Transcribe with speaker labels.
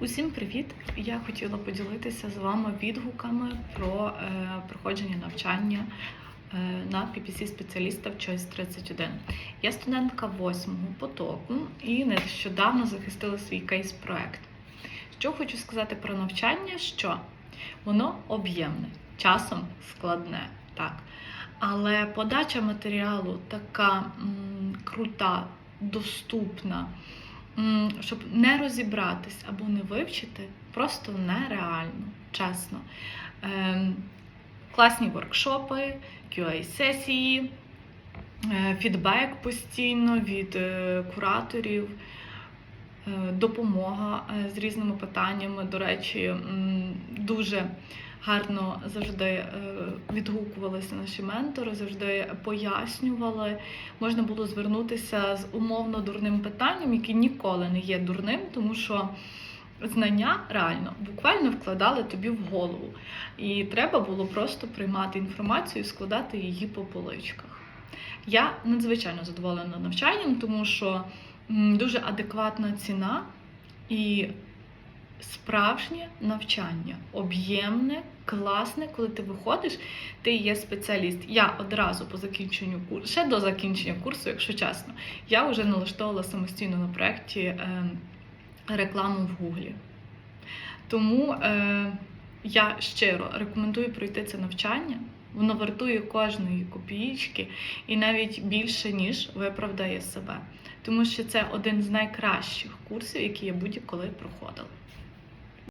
Speaker 1: Усім привіт! Я хотіла поділитися з вами відгуками про е, проходження навчання е, на PPC спеціаліста в Choice 31. Я студентка восьмого потоку і нещодавно захистила свій кейс-проект. Що хочу сказати про навчання, що воно об'ємне, часом складне, так. Але подача матеріалу така м, крута, доступна. Щоб не розібратись або не вивчити, просто нереально, чесно. Ем, класні воркшопи, QA-сесії, е, фідбек постійно від е, кураторів, е, допомога з різними питаннями. До речі, дуже гарно завжди е, відгукувалися наші ментори, завжди пояснювали. Можна було звернутися з умовно дурним питанням, яке ніколи не є дурним, тому що знання реально буквально вкладали тобі в голову. І треба було просто приймати інформацію і складати її по поличках. Я надзвичайно задоволена навчанням, тому що дуже адекватна ціна і справжнє навчання, об'ємне, класне, коли ти виходиш, ти є спеціаліст. Я одразу по закінченню курсу, ще до закінчення курсу, якщо чесно, я вже налаштовувала самостійно на проєкті е, рекламу в Гуглі. Тому е, я щиро рекомендую пройти це навчання. Воно вартує кожної копієчки і навіть більше, ніж виправдає себе. Тому що це один з найкращих курсів, які я будь-коли проходила.